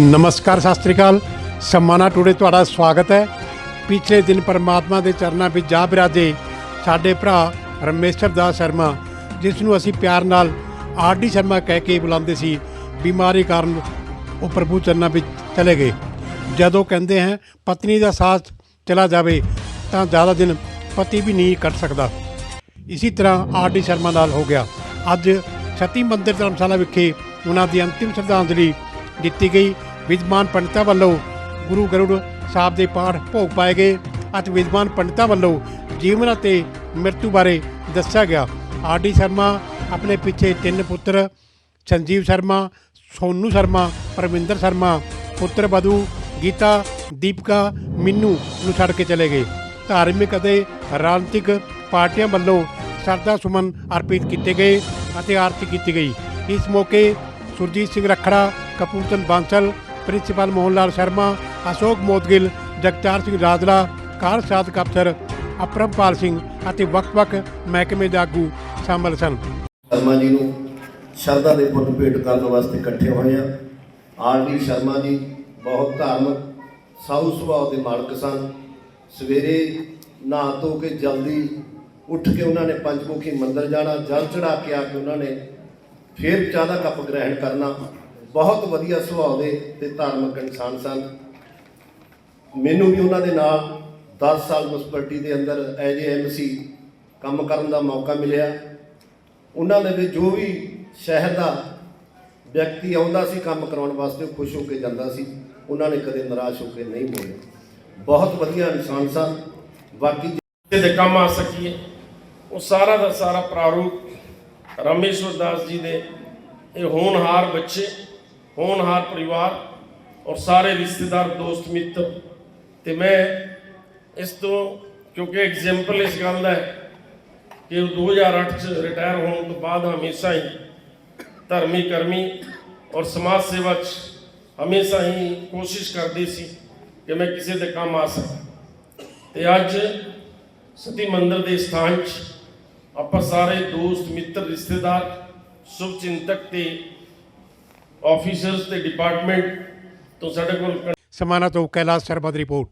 ਨਮਸਕਾਰ, ਸਤਿ ਸ੍ਰੀ ਅਕਾਲ। ਸਮਾਨਾ ਟੂਡੇ ਤੁਹਾਡਾ ਸਵਾਗਤ ਹੈ। ਪਿਛਲੇ ਦਿਨ ਪਰਮਾਤਮਾ ਦੇ ਚਰਨਾਂ ਵਿੱਚ ਜਾ ਬਿਰਾਜੇ ਸਾਡੇ ਭਰਾ ਰਮੇਸ਼ਰ ਦਾਸ ਸ਼ਰਮਾ, ਜਿਸ ਨੂੰ ਅਸੀਂ ਪਿਆਰ ਨਾਲ ਆਰਡੀ ਸ਼ਰਮਾ ਕਹਿ ਕੇ ਬੁਲਾਉਂਦੇ ਸੀ, ਬਿਮਾਰੀ ਕਾਰਨ ਉਹ ਪ੍ਰਭੂ ਚਰਨਾਂ ਵਿੱਚ ਚਲੇ ਗਏ। ਜਦੋਂ ਕਹਿੰਦੇ ਹਨ ਪਤਨੀ ਦਾ ਸਾਥ ਚਲਾ ਜਾਵੇ, ਤਾਂ ਜ਼ਿਆਦਾ ਦਿਨ ਪਤੀ ਵੀ ਨਹੀਂ ਕੱਟ ਸਕਦਾ। ਇਸੇ ਤਰ੍ਹਾਂ ਆਰਡੀ ਸ਼ਰਮਾ ਨਾਲ ਹੋ ਗਿਆ। ਅੱਜ ਛਤੀ ਮੰਦਿਰ ਧਰਮਸ਼ਾਲਾ ਵਿਖੇ ਉਹਨਾਂ ਦੀ ਅੰਤਿਮ ਸ਼ਰਧਾਂਜਲੀ ਦਿੱਤੀ ਗਈ। ਵਿਦਵਾਨ ਪੰਡਤਾਂ ਵੱਲੋਂ ਗੁਰੂ ਗਰੁੜ ਸਾਹਿਬ ਦੇ ਪਾਠ ਭੋਗ ਪਾਏ ਗਏ ਅਤੇ ਵਿਦਵਾਨ ਪੰਡਤਾਂ ਵੱਲੋਂ ਜੀਵਨ ਅਤੇ ਮ੍ਰਿਤੂ ਬਾਰੇ ਦੱਸਿਆ ਗਿਆ। ਆਰਡੀ ਸ਼ਰਮਾ, ਆਪਣੇ ਪਿੱਛੇ ਤਿੰਨ ਪੁੱਤਰ, ਸੰਜੀਵ ਸ਼ਰਮਾ, ਸੋਨੂ ਸ਼ਰਮਾ, ਪਰਮਿੰਦਰ ਸ਼ਰਮਾ, ਪੁੱਤਰ ਬਧੂ, ਗੀਤਾ, ਦੀਪਕਾ, ਮਿੰਨੂ ਨੂੰ ਛੱਡ ਕੇ ਚਲੇ ਗਏ। ਧਾਰਮਿਕ ਅਤੇ ਰਾਜਨੀਤਿਕ ਪਾਰਟੀਆਂ ਵੱਲੋਂ ਸ਼ਰਧਾ ਸੁਮਨ ਅਰਪਿਤ ਕੀਤੇ ਗਏ ਅਤੇ ਆਰਤੀ ਕੀਤੀ ਗਈ। ਇਸ ਮੌਕੇ ਸੁਰਜੀਤ ਸਿੰਘ ਰਖੜਾ ਕਪੂਰਚੰਦ ਬਾਂਸਲ, ਪ੍ਰਿੰਸੀਪਲ ਮੋਹਨ ਲਾਲ ਸ਼ਰਮਾ, ਅਸ਼ੋਕ ਮੋਦਗਿਲ, ਜਗਤਾਰ ਸਿੰਘ ਰਾਜਲਾ ਕਾਰ ਸਾਧਕ ਅਫਸਰ ਅਪਰਮਪਾਲ ਸਿੰਘ ਅਤੇ ਵੱਖ-ਵੱਖ ਮਹਿਕਮੇ ਦੇ ਆਗੂ ਸ਼ਾਮਲ ਸਨ। ਸ਼ਰਮਾ ਜੀ ਨੂੰ ਸ਼ਰਧਾ ਦੇ ਪੁੱਤ ਭੇਟ ਕਰਨ ਵਾਸਤੇ ਇਕੱਠੇ ਹੋਏ ਆ ਆਰ ਡੀ ਸ਼ਰਮਾ ਜੀ ਬਹੁਤ ਧਾਰਮਿਕ, ਸਾਊ ਸੁਭਾਅ ਦੇ ਮਾਲਕ ਸਨ। ਸਵੇਰੇ ਨਹਾ ਧੋ ਕੇ ਜਲਦੀ ਉੱਠ ਕੇ ਉਹਨਾਂ ਨੇ ਪੰਚਮੁਖੀ ਮੰਦਰ ਜਾਣਾ, ਜਲ ਚੜਾ ਕੇ ਆ ਕੇ ਉਹਨਾਂ ਨੇ ਫਿਰ ਚਾਹ ਦਾ ਕੱਪ ਗ੍ਰਹਿਣ ਕਰਨਾ। ਬਹੁਤ ਵਧੀਆ ਸੁਭਾਅ ਦੇ ਤੇ ਧਾਰਮਿਕ ਇਨਸਾਨ ਸਨ। ਮੈਨੂੰ ਵੀ ਉਹਨਾਂ ਦੇ ਨਾਲ 10 ਸਾਲ ਮੁਸਪਰਟੀ ਦੇ ਅੰਦਰ ਐਜ ਐਮਸੀ ਕੰਮ ਕਰਨ ਦਾ ਮੌਕਾ ਮਿਲਿਆ। ਉਹਨਾਂ ਦੇ ਵਿੱਚ ਜੋ ਵੀ ਸ਼ਹਿਰ ਦਾ ਵਿਅਕਤੀ ਆਉਂਦਾ ਸੀ ਕੰਮ ਕਰਾਉਣ ਵਾਸਤੇ ਖੁਸ਼ ਹੋ ਕੇ ਜਾਂਦਾ ਸੀ। ਉਹਨਾਂ ਨੇ ਕਦੇ ਨਿਰਾਸ਼ ਹੋ ਕੇ ਨਹੀਂ ਮੋੜਿਆ ਬਹੁਤ ਵਧੀਆ ਇਨਸਾਨ ਸਨ। ਬਾਕੀ ਦੇ ਕੰਮ ਆ ਸਕੀਏ, ਉਹ ਸਾਰਾ ਦਾ ਸਾਰਾ ਪ੍ਰਾਰੂਪ ਰਮੇਸ਼ਵਰ ਦਾਸ ਜੀ ਦੇ ਇਹ ਹੋਣਹਾਰ ਬੱਚੇ ਹੋਣਹਾਰ ਪਰਿਵਾਰ ਔਰ ਸਾਰੇ ਰਿਸ਼ਤੇਦਾਰ, ਦੋਸਤ, ਮਿੱਤਰ। ਤੇ ਮੈਂ ਇਸ ਤੋਂ, ਕਿਉਂਕਿ ਐਗਜ਼ਾਮਪਲ ਇਸ ਗੱਲ ਦਾ ਹੈ ਕਿ ਉਹ 2008 ਚ ਰਿਟਾਇਰ ਹੋਣ ਤੋਂ ਬਾਅਦ ਹਮੇਸ਼ਾ ਹੀ ਧਰਮੀ ਕਰਮੀ ਔਰ ਸਮਾਜ ਸੇਵਾ ਚ ਹਮੇਸ਼ਾ ਹੀ ਕੋਸ਼ਿਸ਼ ਕਰਦੇ ਸੀ ਕਿ ਮੈਂ ਕਿਸੇ ਦੇ ਕੰਮ ਆ ਸਕਾਂ। ਤੇ ਅੱਜ ਸਤੀ ਮੰਦਰ ਦੇ ਸਥਾਨ 'ਚ ਆਪਾਂ ਸਾਰੇ ਦੋਸਤ, ਮਿੱਤਰ, ਰਿਸ਼ਤੇਦਾਰ, ਸ਼ੁਭ ਚਿੰਤਕ ਤੇ ਆਫੀਸਰਸ ਤੇ ਡਿਪਾਰਟਮੈਂਟ ਤੋਂ ਸਾਡੇ ਕੋਲ ਸਮਾਨਾ ਤੋਂ ਕੈਲਾਸ਼ ਸ਼ਰਮਾ ਦੀ ਰਿਪੋਰਟ।